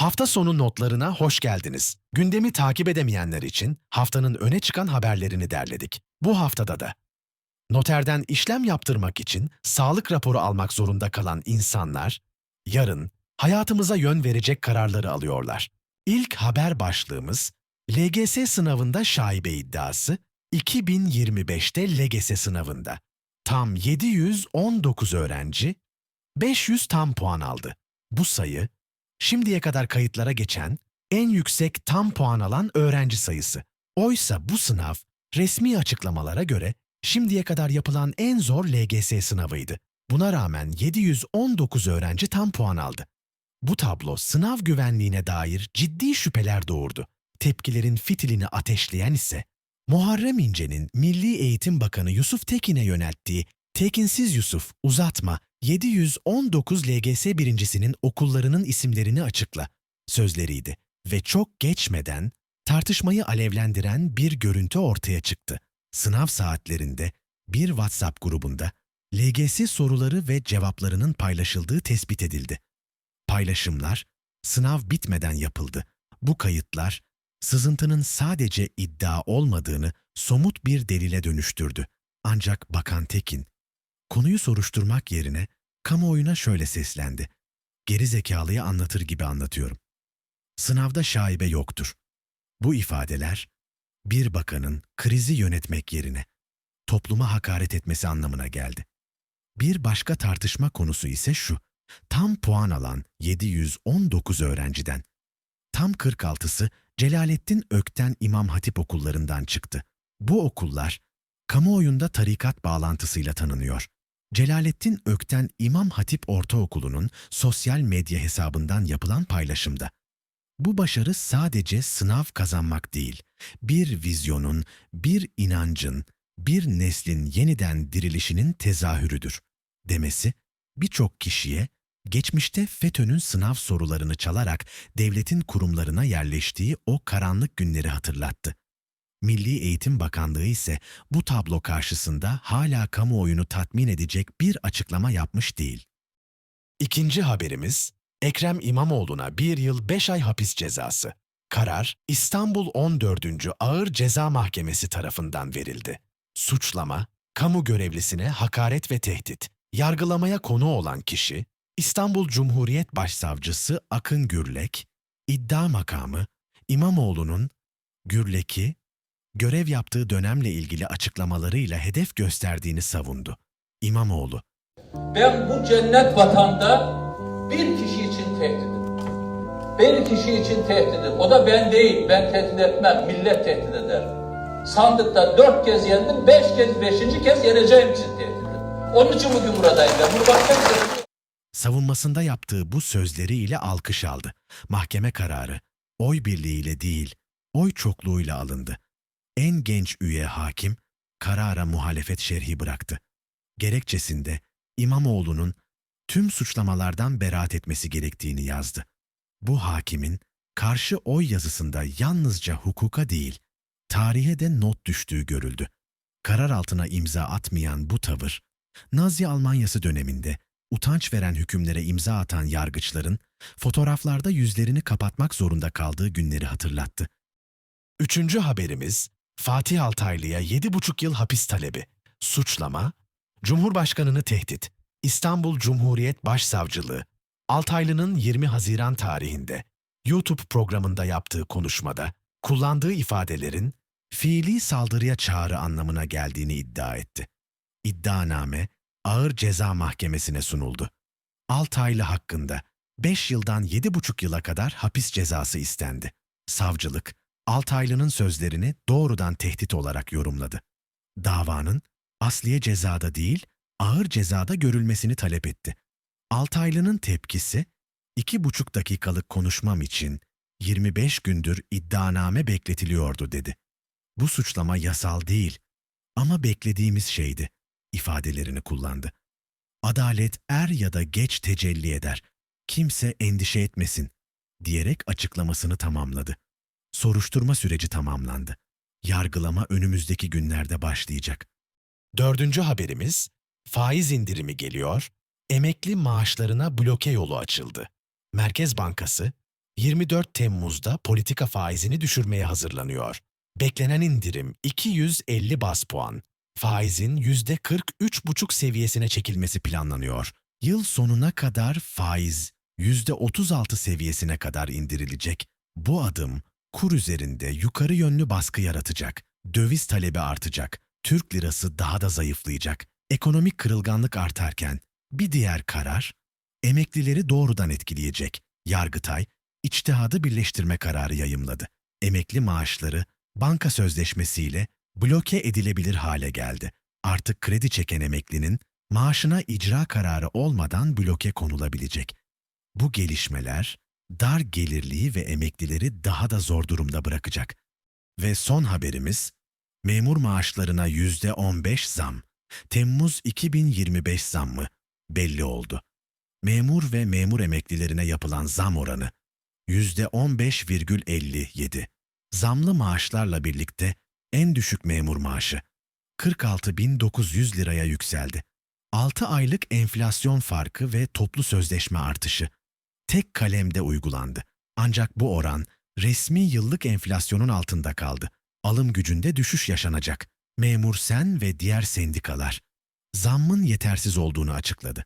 Hafta sonu notlarına hoş geldiniz. Gündemi takip edemeyenler için haftanın öne çıkan haberlerini derledik. Bu haftada da noterden işlem yaptırmak için sağlık raporu almak zorunda kalan insanlar yarın hayatımıza yön verecek kararları alıyorlar. İlk haber başlığımız LGS sınavında şaibe iddiası 2025'te LGS sınavında. Tam 719 öğrenci 500 tam puan aldı. Bu sayı şimdiye kadar kayıtlara geçen en yüksek tam puan alan öğrenci sayısı. Oysa bu sınav resmi açıklamalara göre şimdiye kadar yapılan en zor LGS sınavıydı. Buna rağmen 719 öğrenci tam puan aldı. Bu tablo sınav güvenliğine dair ciddi şüpheler doğurdu. Tepkilerin fitilini ateşleyen ise Muharrem İnce'nin Milli Eğitim Bakanı Yusuf Tekin'e yönelttiği Tekinsiz Yusuf uzatma 719 LGS birincisinin okullarının isimlerini açıkla sözleriydi ve çok geçmeden tartışmayı alevlendiren bir görüntü ortaya çıktı. Sınav saatlerinde bir WhatsApp grubunda LGS soruları ve cevaplarının paylaşıldığı tespit edildi. Paylaşımlar sınav bitmeden yapıldı. Bu kayıtlar sızıntının sadece iddia olmadığını somut bir delile dönüştürdü. Ancak Bakan Tekin konuyu soruşturmak yerine kamuoyuna şöyle seslendi. Geri zekalıyı anlatır gibi anlatıyorum. Sınavda şaibe yoktur. Bu ifadeler bir bakanın krizi yönetmek yerine topluma hakaret etmesi anlamına geldi. Bir başka tartışma konusu ise şu. Tam puan alan 719 öğrenciden tam 46'sı Celalettin Ökten İmam Hatip okullarından çıktı. Bu okullar kamuoyunda tarikat bağlantısıyla tanınıyor. Celalettin Ökten İmam Hatip Ortaokulu'nun sosyal medya hesabından yapılan paylaşımda. Bu başarı sadece sınav kazanmak değil, bir vizyonun, bir inancın, bir neslin yeniden dirilişinin tezahürüdür demesi birçok kişiye geçmişte FETÖ'nün sınav sorularını çalarak devletin kurumlarına yerleştiği o karanlık günleri hatırlattı. Milli Eğitim Bakanlığı ise bu tablo karşısında hala kamuoyunu tatmin edecek bir açıklama yapmış değil. İkinci haberimiz, Ekrem İmamoğlu'na bir yıl beş ay hapis cezası. Karar, İstanbul 14. Ağır Ceza Mahkemesi tarafından verildi. Suçlama, kamu görevlisine hakaret ve tehdit. Yargılamaya konu olan kişi, İstanbul Cumhuriyet Başsavcısı Akın Gürlek, iddia makamı, İmamoğlu'nun Gürlek'i görev yaptığı dönemle ilgili açıklamalarıyla hedef gösterdiğini savundu. İmamoğlu, Ben bu cennet vatanda bir kişi için tehdidim. Bir kişi için tehdidim. O da ben değil. Ben tehdit etmem. Millet tehdit eder. Sandıkta dört kez yendim. Beş kez, beşinci kez yeneceğim için tehdidim. Onun için bugün buradayım ben. Bunu başka bir şey savunmasında yaptığı bu sözleriyle alkış aldı. Mahkeme kararı oy birliğiyle değil, oy çokluğuyla alındı. En genç üye hakim karara muhalefet şerhi bıraktı. Gerekçesinde İmamoğlu'nun tüm suçlamalardan beraat etmesi gerektiğini yazdı. Bu hakimin karşı oy yazısında yalnızca hukuka değil, tarihe de not düştüğü görüldü. Karar altına imza atmayan bu tavır, Nazi Almanyası döneminde utanç veren hükümlere imza atan yargıçların fotoğraflarda yüzlerini kapatmak zorunda kaldığı günleri hatırlattı. Üçüncü haberimiz Fatih Altaylı'ya 7,5 yıl hapis talebi. Suçlama, Cumhurbaşkanını tehdit. İstanbul Cumhuriyet Başsavcılığı, Altaylı'nın 20 Haziran tarihinde YouTube programında yaptığı konuşmada kullandığı ifadelerin fiili saldırıya çağrı anlamına geldiğini iddia etti. İddianame ağır ceza mahkemesine sunuldu. Altaylı hakkında 5 yıldan 7,5 yıla kadar hapis cezası istendi. Savcılık, Altaylı'nın sözlerini doğrudan tehdit olarak yorumladı. Davanın asliye cezada değil, ağır cezada görülmesini talep etti. Altaylı'nın tepkisi, iki buçuk dakikalık konuşmam için 25 gündür iddianame bekletiliyordu dedi. Bu suçlama yasal değil ama beklediğimiz şeydi ifadelerini kullandı. Adalet er ya da geç tecelli eder. Kimse endişe etmesin diyerek açıklamasını tamamladı. Soruşturma süreci tamamlandı. Yargılama önümüzdeki günlerde başlayacak. Dördüncü haberimiz, faiz indirimi geliyor, emekli maaşlarına bloke yolu açıldı. Merkez Bankası, 24 Temmuz'da politika faizini düşürmeye hazırlanıyor. Beklenen indirim 250 bas puan. Faizin %43,5 seviyesine çekilmesi planlanıyor. Yıl sonuna kadar faiz %36 seviyesine kadar indirilecek. Bu adım kur üzerinde yukarı yönlü baskı yaratacak. Döviz talebi artacak. Türk lirası daha da zayıflayacak. Ekonomik kırılganlık artarken bir diğer karar emeklileri doğrudan etkileyecek. Yargıtay içtihadı birleştirme kararı yayımladı. Emekli maaşları banka sözleşmesiyle bloke edilebilir hale geldi. Artık kredi çeken emeklinin maaşına icra kararı olmadan bloke konulabilecek. Bu gelişmeler dar gelirliği ve emeklileri daha da zor durumda bırakacak. Ve son haberimiz, memur maaşlarına yüzde 15 zam. Temmuz 2025 zammı belli oldu. Memur ve memur emeklilerine yapılan zam oranı yüzde 15,57. Zamlı maaşlarla birlikte en düşük memur maaşı 46.900 liraya yükseldi. 6 aylık enflasyon farkı ve toplu sözleşme artışı tek kalemde uygulandı. Ancak bu oran resmi yıllık enflasyonun altında kaldı. Alım gücünde düşüş yaşanacak. Memur Sen ve diğer sendikalar zammın yetersiz olduğunu açıkladı.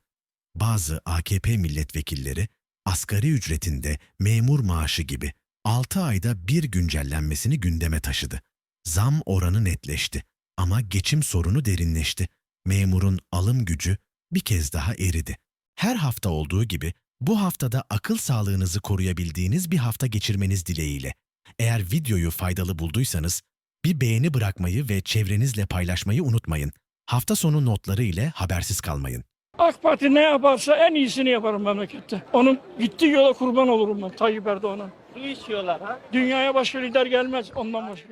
Bazı AKP milletvekilleri asgari ücretinde memur maaşı gibi 6 ayda bir güncellenmesini gündeme taşıdı. Zam oranı netleşti ama geçim sorunu derinleşti. Memurun alım gücü bir kez daha eridi. Her hafta olduğu gibi bu haftada akıl sağlığınızı koruyabildiğiniz bir hafta geçirmeniz dileğiyle. Eğer videoyu faydalı bulduysanız bir beğeni bırakmayı ve çevrenizle paylaşmayı unutmayın. Hafta sonu notları ile habersiz kalmayın. AK Parti ne yaparsa en iyisini yaparım memlekette. Onun gittiği yola kurban olurum ben Tayyip Erdoğan'a. Su içiyorlar ha. Dünyaya başka lider gelmez ondan başka.